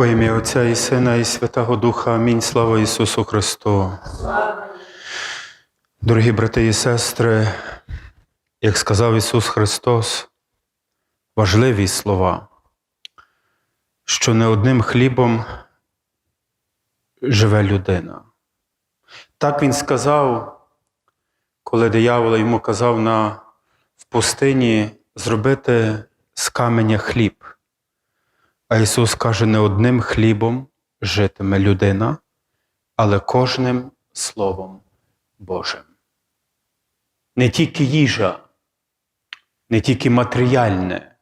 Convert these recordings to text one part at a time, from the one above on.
Во ім'я Отця і Сина, і Святого Духа. Амінь. Слава Ісусу Христу. Дорогі брати і сестри, як сказав Ісус Христос, важливі слова, що не одним хлібом живе людина. Так Він сказав, коли диявол йому казав на, в пустині зробити з каменя хліб. А Ісус каже, не одним хлібом житиме людина, але кожним Словом Божим. Не тільки їжа, не тільки матеріальне,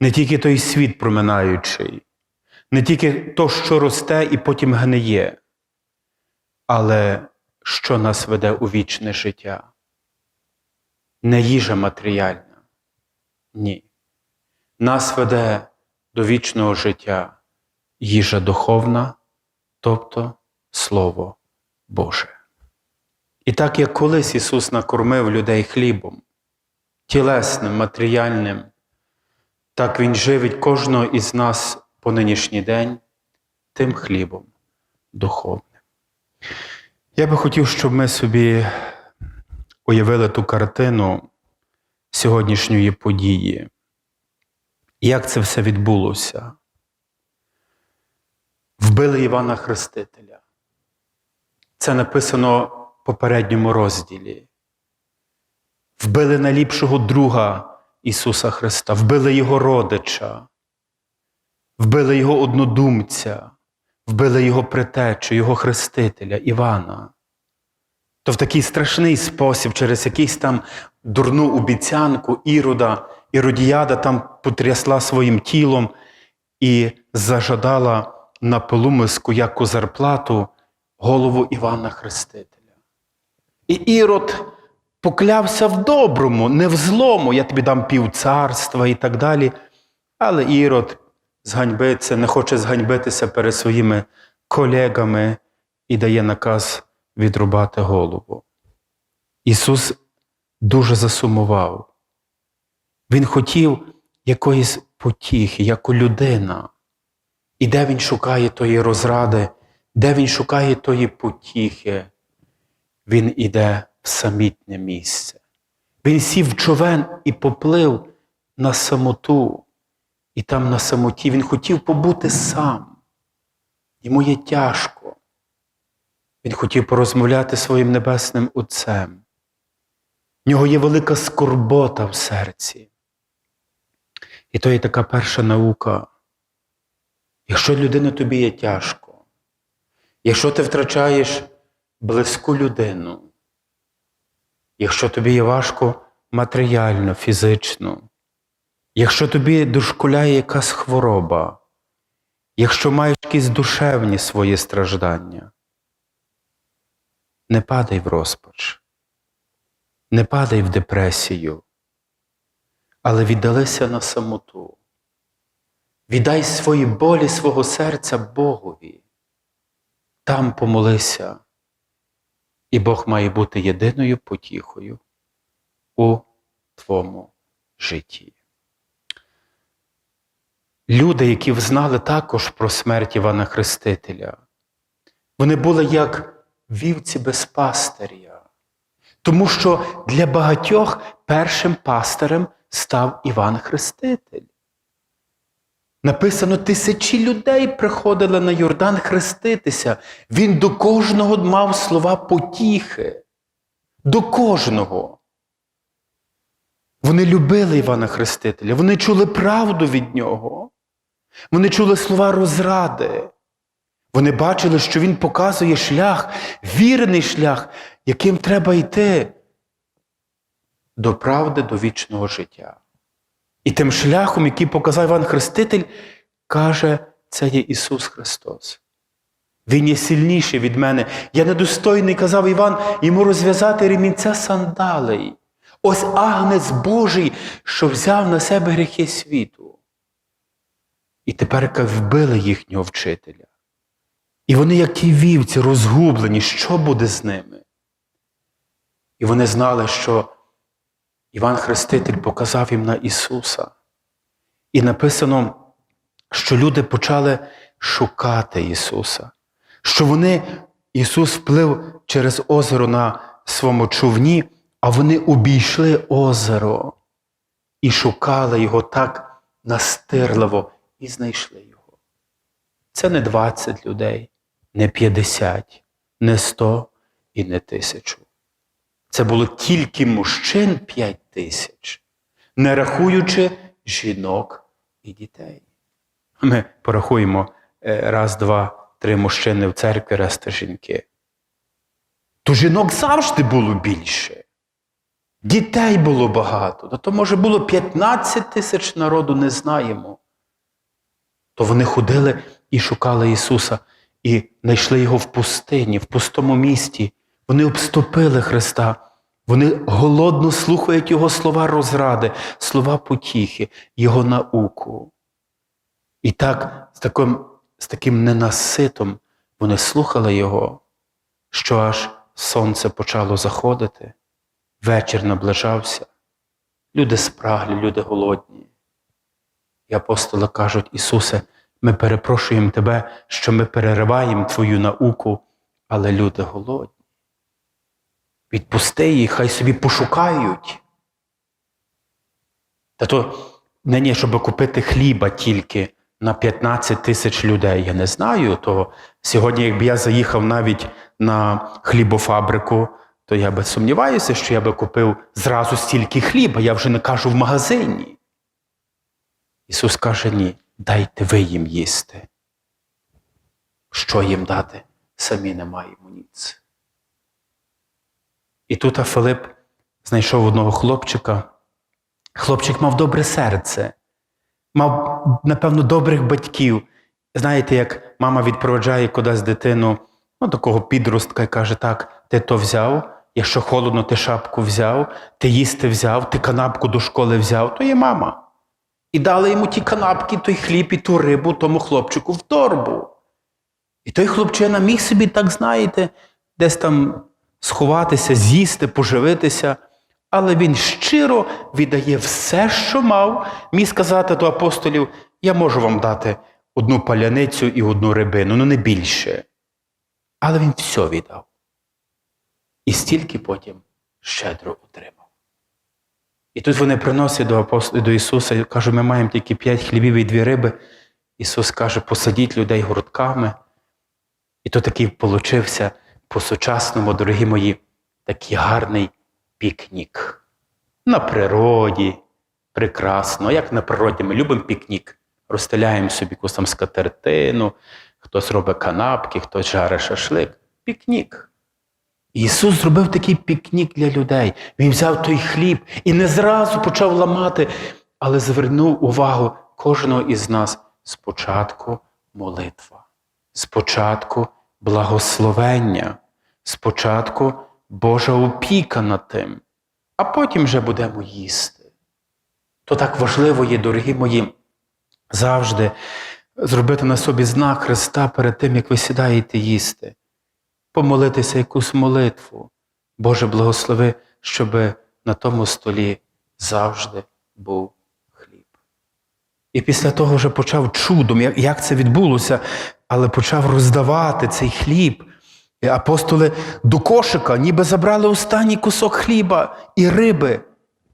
не тільки той світ проминаючий, не тільки то, що росте і потім гниє, але що нас веде у вічне життя. Не їжа матеріальна. Ні. Нас веде до вічного життя їжа духовна, тобто Слово Боже. І так як колись Ісус накормив людей хлібом, тілесним, матеріальним, так Він живить кожного із нас по нинішній день тим хлібом духовним. Я би хотів, щоб ми собі уявили ту картину сьогоднішньої події. Як це все відбулося? Вбили Івана Хрестителя. Це написано в попередньому розділі. Вбили найліпшого друга Ісуса Христа, вбили Його родича, вбили Його однодумця, вбили Його притечу, Його хрестителя, Івана. То в такий страшний спосіб, через якийсь там дурну обіцянку Ірода, Іродіяда там потрясла своїм тілом і зажадала на полумиску яку зарплату голову Івана Хрестителя. І Ірод поклявся в доброму, не в злому, я тобі дам пів царства і так далі. Але Ірод зганьбиться, не хоче зганьбитися перед своїми колегами і дає наказ відрубати голову. Ісус дуже засумував. Він хотів якоїсь потіхи, як людина. І де він шукає тої розради, де він шукає тої потіхи, він іде в самітне місце. Він сів в човен і поплив на самоту. І там на самоті він хотів побути сам. Йому є тяжко. Він хотів порозмовляти своїм небесним Отцем. В нього є велика скорбота в серці. І то є така перша наука. Якщо людина тобі є тяжко, якщо ти втрачаєш близьку людину, якщо тобі є важко матеріально, фізично, якщо тобі дошкуляє якась хвороба, якщо маєш якісь душевні свої страждання, не падай в розпач, не падай в депресію, але віддалися на самоту. Віддай свої болі свого серця Богові. Там помолися, і Бог має бути єдиною потіхою у твоєму житті. Люди, які взнали також про смерть Івана Хрестителя, вони були як вівці без пастиря, тому що для багатьох першим пастирем став Іван Хреститель. Написано, тисячі людей приходили на Йордан хреститися. Він до кожного мав слова потіхи. До кожного. Вони любили Івана Хрестителя, вони чули правду від нього. Вони чули слова розради. Вони бачили, що він показує шлях, вірний шлях, яким треба йти до правди, до вічного життя. І тим шляхом, який показав Іван Хреститель, каже, це є Ісус Христос. Він є сильніший від мене. Я недостойний, казав Іван, йому розв'язати ремінця сандалей. Ось агнець Божий, що взяв на себе гріхи світу. І тепер вбили їхнього вчителя. І вони, як ті вівці, розгублені, що буде з ними. І вони знали, що Іван Хреститель показав їм на Ісуса. І написано, що люди почали шукати Ісуса, що вони, Ісус вплив через озеро на своєму човні, а вони обійшли озеро і шукали Його так настирливо і знайшли Його. Це не 20 людей, не 50, не 100 і не тисячу. Це було тільки мужчин 5 тисяч, не рахуючи жінок і дітей. Ми порахуємо е, раз, два, три мужчини в церкві, решта жінки. То жінок завжди було більше. Дітей було багато. То, то може було 15 тисяч народу, не знаємо. То вони ходили і шукали Ісуса, і знайшли Його в пустині, в пустому місті. Вони обступили Христа. Вони голодно слухають Його слова розради, слова потіхи, Його науку. І так, з таким, з таким ненаситом вони слухали Його, що аж сонце почало заходити, вечір наближався. Люди спраглі, люди голодні. І апостоли кажуть, Ісусе, ми перепрошуємо Тебе, що ми перериваємо Твою науку, але люди голодні. Відпусти їх, хай собі пошукають. Та то не ні, щоб купити хліба тільки на 15 тисяч людей. Я не знаю. То сьогодні, якби я заїхав навіть на хлібофабрику, то я би сумніваюся, що я би купив зразу стільки хліба, я вже не кажу в магазині. Ісус каже, ні, дайте ви їм їсти. Що їм дати? Самі не маємо ніц. І тут Филип знайшов одного хлопчика. Хлопчик мав добре серце, мав, напевно, добрих батьків. Знаєте, як мама відпроваджає кудись дитину, ну, такого підростка і каже: так, ти то взяв, якщо холодно, ти шапку взяв, ти їсти взяв, ти канапку до школи взяв, то є мама. І дали йому ті канапки, той хліб і ту рибу тому хлопчику в торбу. І той хлопчина міг собі, так знаєте, десь там сховатися, з'їсти, поживитися, але він щиро віддає все, що мав, міг сказати до апостолів: я можу вам дати одну паляницю і одну рибину, ну не більше. Але він все віддав. І стільки потім щедро отримав. І тут вони приносять до апостолів, до Ісуса кажуть, ми маємо тільки п'ять хлібів і дві риби. Ісус каже, посадіть людей гуртками. І то такий получився по-сучасному, дорогі мої, такий гарний пікнік. На природі, прекрасно. Як на природі ми любимо пікнік. Розстеляємо собі якусь там скатертину, хтось робить канапки, хтось жарить шашлик. Пікнік. Ісус зробив такий пікнік для людей. Він взяв той хліб і не зразу почав ламати, але звернув увагу кожного із нас спочатку молитва, спочатку благословення, спочатку Божа опіка над тим, а потім вже будемо їсти. То так важливо є, дорогі мої, завжди зробити на собі знак Христа перед тим, як ви сідаєте їсти помолитися якусь молитву. Боже, благослови, щоб на тому столі завжди був хліб. І після того вже почав чудом, як, це відбулося, але почав роздавати цей хліб. І апостоли до кошика, ніби забрали останній кусок хліба і риби.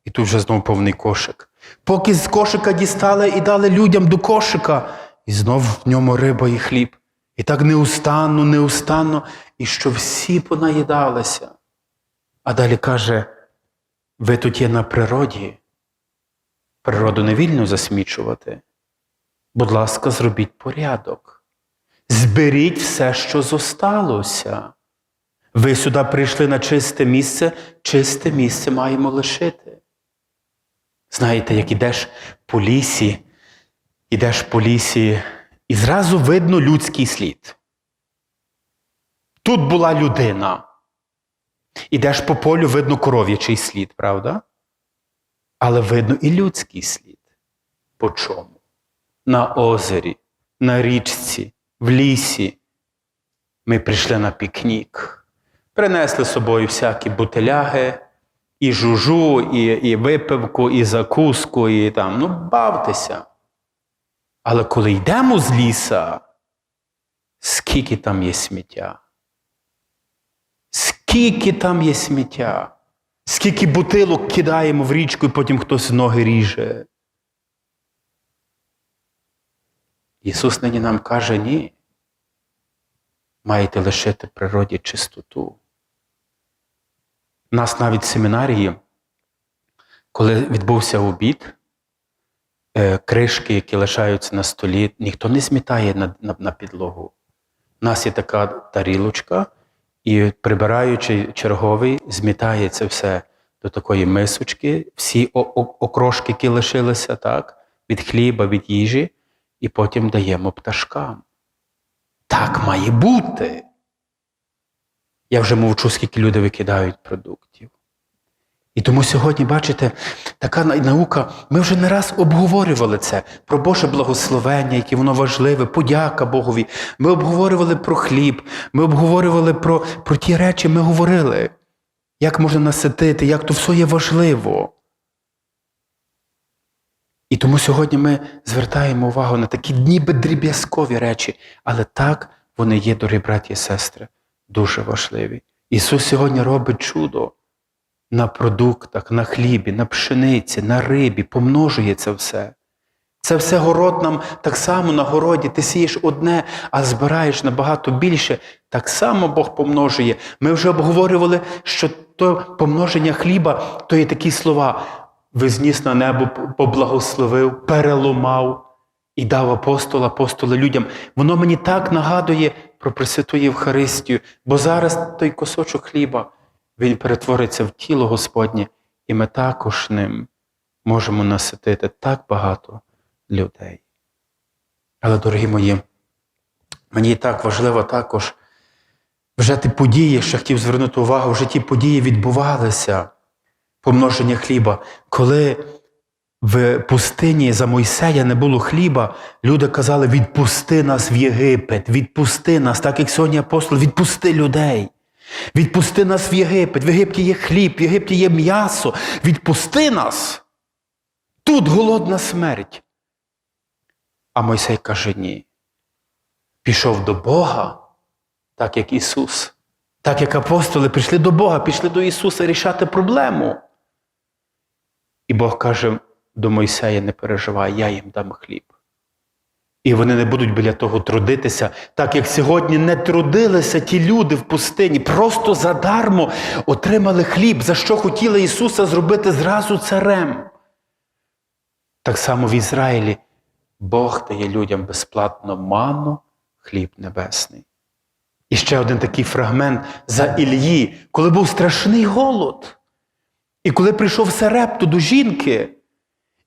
І тут вже знову повний кошик. Поки з кошика дістали і дали людям до кошика, і знов в ньому риба і хліб. І так неустанно, неустанно, і що всі понаїдалися. А далі каже: ви тут є на природі, природу не вільно засмічувати. Будь ласка, зробіть порядок. Зберіть все, що зосталося. Ви сюди прийшли на чисте місце, чисте місце маємо лишити. Знаєте, як ідеш по лісі, ідеш по лісі. І зразу видно людський слід. Тут була людина. Ідеш по полю, видно коров'ячий слід, правда? Але видно і людський слід. По чому? На озері, на річці, в лісі. Ми прийшли на пікнік, принесли з собою всякі бутиляги, і жужу, і і випивку, і закуску, і там, ну, бавтеся. Але коли йдемо з ліса, скільки там є сміття? Скільки там є сміття? Скільки бутилок кидаємо в річку і потім хтось ноги ріже? Ісус нині нам каже ні. Маєте лишити природі чистоту. У нас навіть в семінарії, коли відбувся обід, е, кришки, які лишаються на столі, ніхто не змітає на, на, на підлогу. У нас є така тарілочка, і прибираючи черговий, змітає це все до такої мисочки, всі окрошки, які лишилися, так, від хліба, від їжі, і потім даємо пташкам. Так має бути. Я вже мовчу, скільки люди викидають продуктів. І тому сьогодні, бачите, така наука, ми вже не раз обговорювали це про Боже благословення, яке воно важливе, подяка Богові. Ми обговорювали про хліб, ми обговорювали про, про ті речі, ми говорили, як можна наситити, як то все є важливо. І тому сьогодні ми звертаємо увагу на такі ніби дріб'язкові речі, але так вони є, дорогі браті і сестри, дуже важливі. Ісус сьогодні робить чудо на продуктах, на хлібі, на пшениці, на рибі, помножує це все. Це все город нам так само на городі. Ти сієш одне, а збираєш набагато більше. Так само Бог помножує. Ми вже обговорювали, що то помноження хліба то є такі слова. Визніс на небо, поблагословив, переломав і дав апостол, апостоли людям. Воно мені так нагадує про Пресвяту Євхаристію, бо зараз той кусочок хліба, він перетвориться в тіло Господнє, і ми також ним можемо наситити так багато людей. Але, дорогі мої, мені так важливо також вже ті події, що хотів звернути увагу, вже ті події відбувалися, помноження хліба. Коли в пустині за Мойсея не було хліба, люди казали: відпусти нас в Єгипет, відпусти нас, так як сьогодні апостол, відпусти людей. Відпусти нас в Єгипет. В Єгипті є хліб, в Єгипті є м'ясо. Відпусти нас. Тут голодна смерть. А Мойсей каже: ні. Пішов до Бога, так як Ісус. Так як апостоли прийшли до Бога, пішли до Ісуса рішати проблему. І Бог каже до Мойсея: не переживай, я їм дам хліб. І вони не будуть біля того трудитися, так як сьогодні не трудилися ті люди в пустині, просто задармо отримали хліб, за що хотіли Ісуса зробити зразу царем. Так само в Ізраїлі Бог дає людям безплатно ману, хліб небесний. І ще один такий фрагмент за Ільї, коли був страшний голод. І коли прийшов Сарепто до жінки,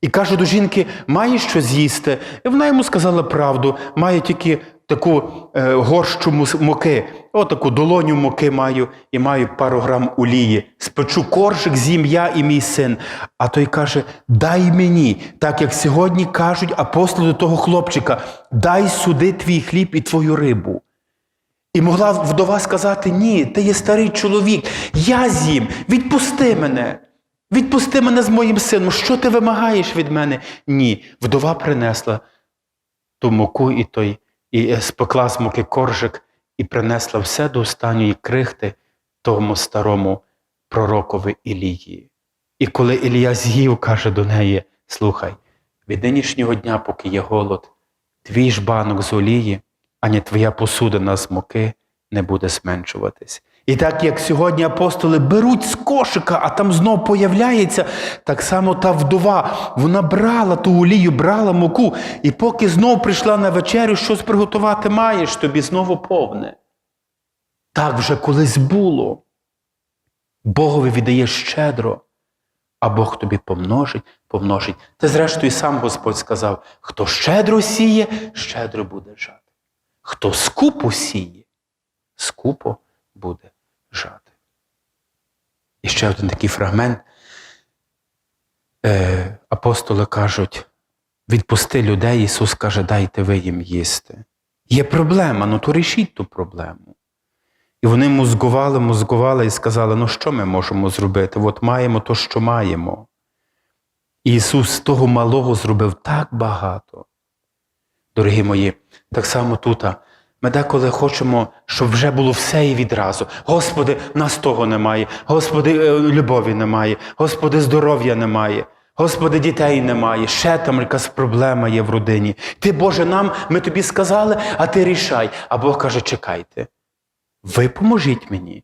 і каже до жінки, маєш що з'їсти? І вона йому сказала правду, має тільки таку е, горщу муки, отаку долоню муки маю і маю пару грам олії. Спечу коржик з'їм я і мій син. А той каже: дай мені, так як сьогодні кажуть апостоли до того хлопчика, дай сюди твій хліб і твою рибу. І могла вдова сказати: ні, ти є старий чоловік, я з'їм, відпусти мене. Відпусти мене з моїм сином. Що ти вимагаєш від мене? Ні. Вдова принесла ту муку і той, і е, спекла з муки коржик, і принесла все до останньої крихти тому старому пророкові Ілії. І коли Ілія з'їв, каже до неї: слухай, від нинішнього дня, поки є голод, твій ж банок з олії, ані твоя посудина з муки не буде зменшуватись. І так як сьогодні апостоли беруть з кошика, а там знов появляється, так само та вдова, вона брала ту олію, брала муку, і поки знов прийшла на вечерю, щось приготувати маєш, тобі знову повне. Так вже колись було. Богові віддає щедро, а Бог тобі помножить, помножить. Та зрештою сам Господь сказав: хто щедро сіє, щедро буде жати. Хто скупо сіє, скупо буде жати. І ще один такий фрагмент. Е, апостоли кажуть: відпусти людей, Ісус каже, дайте ви їм їсти. Є проблема, ну то рішіть ту проблему. І вони мозгували, мозгували і сказали, ну що ми можемо зробити? От маємо то, що маємо. І Ісус з того малого зробив так багато. Дорогі мої, так само тут. Ми деколи хочемо, щоб вже було все і відразу. Господи, нас того немає. Господи, е, любові немає. Господи, здоров'я немає. Господи, дітей немає. Ще там якась проблема є в родині. Ти, Боже, нам, ми тобі сказали, а ти рішай. А Бог каже: чекайте. Ви поможіть мені.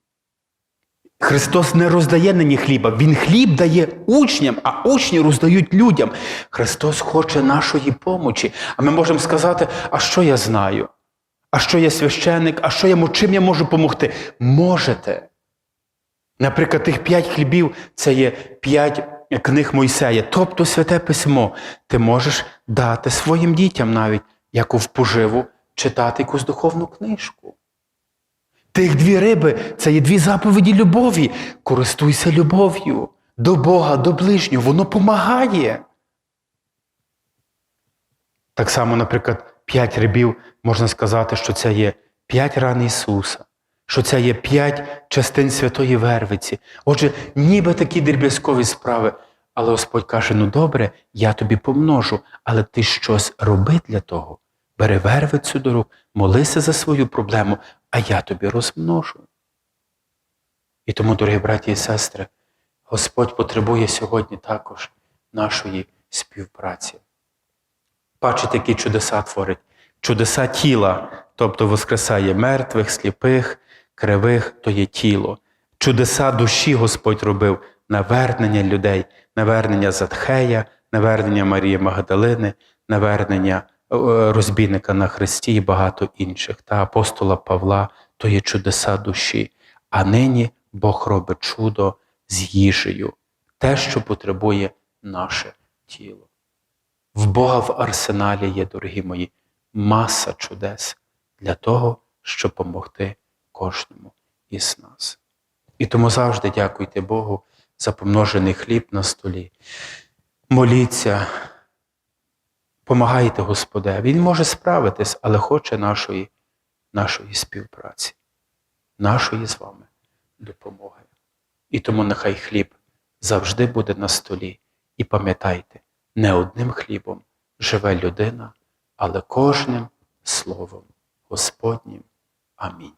Христос не роздає нині хліба, Він хліб дає учням, а учні роздають людям. Христос хоче нашої помочі. А ми можемо сказати, а що я знаю? А що я священник, а що я чим я можу допомогти? Можете. Наприклад, тих п'ять хлібів це є п'ять книг Мойсея, тобто святе письмо. Ти можеш дати своїм дітям навіть, як в поживу, читати якусь духовну книжку. Тих дві риби це є дві заповіді любові. Користуйся любов'ю до Бога, до ближнього, воно помагає. Так само, наприклад, п'ять рибів можна сказати, що це є п'ять ран Ісуса, що це є п'ять частин Святої Вервиці. Отже, ніби такі дріб'язкові справи. Але Господь каже: ну добре, я тобі помножу, але ти щось роби для того. Бери вервицю до рук, молися за свою проблему, а я тобі розмножу. І тому, дорогі браті і сестри, Господь потребує сьогодні також нашої співпраці. Бачите, які чудеса творить. Чудеса тіла, тобто воскресає мертвих, сліпих, кривих, то є тіло. Чудеса душі Господь робив навернення людей, навернення Затхея, навернення Марії Магдалини, навернення е, розбійника на Христі і багато інших. Та апостола Павла то є чудеса душі. А нині Бог робить чудо з їжею, те, що потребує наше тіло. В Бога в арсеналі є, дорогі мої, маса чудес для того, щоб допомогти кожному із нас. І тому завжди дякуйте Богу за помножений хліб на столі. Моліться, помагайте Господе. Він може справитись, але хоче нашої, нашої співпраці, нашої з вами допомоги. І тому нехай хліб завжди буде на столі. І пам'ятайте, не одним хлібом живе людина, але кожним словом Господнім. Амінь.